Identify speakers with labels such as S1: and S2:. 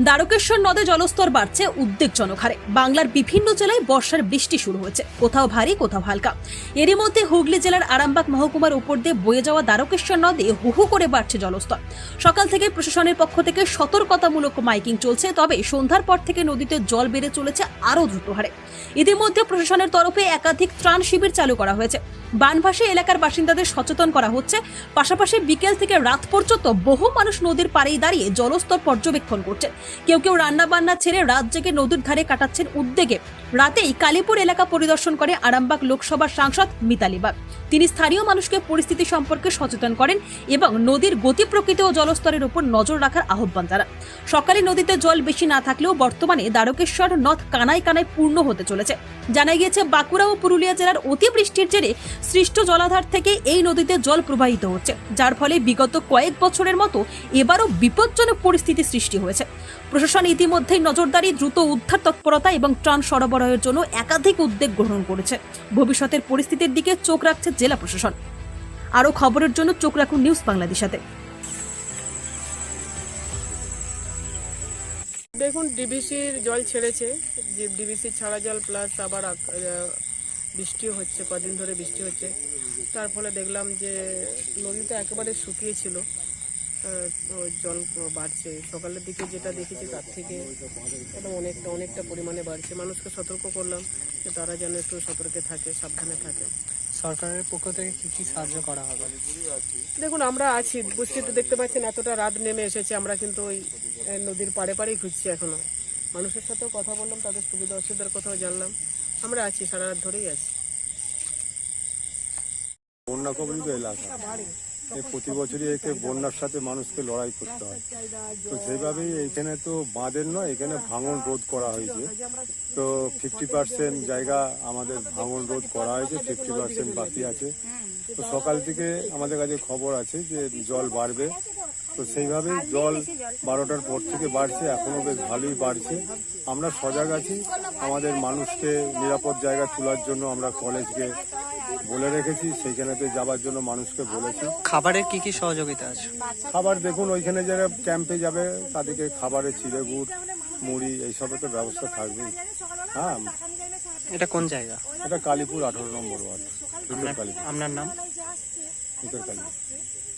S1: দ্বারকেশ্বর নদে জলস্তর বাড়ছে উদ্বেগজনক হারে। বাংলার বিভিন্ন জেলায় বর্ষার বৃষ্টি শুরু হয়েছে। কোথাও ভারী, কোথাও হালকা। এরই মধ্যে হুগলি জেলার আরামবাগ মহকুমার উপর দিয়ে বয়ে যাওয়া দ্বারকেশ্বর নদে হুহু করে বাড়ছে জলস্তর। সকাল থেকে প্রশাসনের পক্ষ থেকে সতর্কতামূলক মাইকিং চলছে, তবে সন্ধ্যার পর থেকে নদীতে জল বেড়ে চলেছে আরও দ্রুত হারে। ইতিমধ্যে প্রশাসনের তরফে একাধিক ত্রাণ শিবির চালু করা হয়েছে। বানভাসী এলাকার বাসিন্দাদের সচেতন করা হচ্ছে। পাশাপাশি বিকেল থেকে রাত পর্যন্ত বহু মানুষ নদীর পাড়েই দাঁড়িয়ে জলস্তর পর্যবেক্ষণ করছেন কেউ কেউ রান্না বান্না ছেড়ে রাত জেগে নদীর ধারে কাটাচ্ছেন উদ্যোগে। রাতেই কালীপুর এলাকা পরিদর্শন করে আরামবাগ লোকসভার সাংসদ মিতালি বাগ। তিনি স্থানীয় মানুষকে পরিস্থিতি সম্পর্কে সচেতন করেন এবং নদীর গতি প্রকৃতি ও জলস্তরের উপর নজর রাখার আহ্বান জানান। সকালে নদীতে জল বেশি না থাকলেও বর্তমানে দ্বারকেশ্বর নদ কানায় কানায় পূর্ণ হতে চলেছে। জানা গিয়েছে, বাঁকুড়া ও পুরুলিয়া জেলার অতিবৃষ্টির জেরে সৃষ্ট জলাধার থেকে এই নদীতে জল প্রবাহিত হচ্ছে, যার ফলে বিগত কয়েক বছরের মতো এবারও বিপজ্জনক পরিস্থিতি সৃষ্টি হয়েছে। প্রশাসন ইতিমধ্যেই নজরদারি, দ্রুত উদ্ধার তৎপরতা এবং ত্রাণ সরবরাহের জন্য একাধিক উদ্যোগ গ্রহণ করেছে। ভবিষ্যতের পরিস্থিতির দিকে চোখ রাখছে জেলা প্রশাসন। আরও খবরের জন্য চোখ রাখুন নিউজ বাংলাদেশাতে
S2: দেখুন ডিবিসির জল ছেড়েছে যে ডিবিসি ছাড়া জল প্লাস আবার বৃষ্টিও হচ্ছে কদিন ধরে বৃষ্টি হচ্ছে। তার ফলে দেখলাম যে নদীটা একেবারে শুকিয়েছিল। জল বাড়ছে। সকালের দিকে যেটা দেখেছি তার থেকে একদম অনেকটা অনেকটা পরিমাণে বাড়ছে। মানুষকে সতর্ক করলাম যে তারা যেন একটু সতর্কে থাকে সাবধানে থাকে।
S3: সরকারের পক্ষ থেকে কি কি সাহায্য করা হবে?
S2: দেখুন আমরা আছি বুঝতে তো দেখতে পাচ্ছেন এতটা রাত নেমে এসেছে। আমরা কিন্তু ওই নদীর পাড়ে পাড়েই ঘুরছি এখনও। মানুষের সাথেও কথা বললাম, তাদের সুবিধা অসুবিধার কথাও জানলাম। আমরা আছি, সারা রাত ধরেই আছি।
S4: বন্যা কবলিত এলাকা। প্রতি বছরই একে বন্যার সাথে মানুষকে লড়াই করতে হয়। তো সেইভাবেই এখানে তো বাঁধের নয়, এখানে ভাঙন রোধ করা হয়েছে। তো ফিফটি পার্সেন্ট জায়গা আমাদের ভাঙন রোধ করা হয়েছে ফিফটি পার্সেন্ট বাকি আছে। তো সকাল থেকে আমাদের কাছে খবর আছে যে জল বাড়বে। তো সেইভাবেই জল বারোটার পর থেকে বাড়ছে এখনও বেশ ভালোই বাড়ছে। আমরা সজাগ আছি আমাদের মানুষকে নিরাপদ জায়গা তোলার জন্য আমরা কলেজকে বলে রেখেছি সেইখানেতে যাবার জন্য মানুষকে বলেছি।
S3: খাবারের কি কি সহযোগিতা আছে?
S4: খাবার দেখুন ওইখানে যারা ক্যাম্পে যাবে তাদেরকে খাবারের চিড়ে গুড় মুড়ি এইসবের তো ব্যবস্থা থাকবেই। হ্যাঁ।
S3: এটা কোন জায়গা?
S4: এটা কালীপুর আঠারো নম্বর ওয়ার্ড
S3: আপনার নাম?
S4: কালীপুর।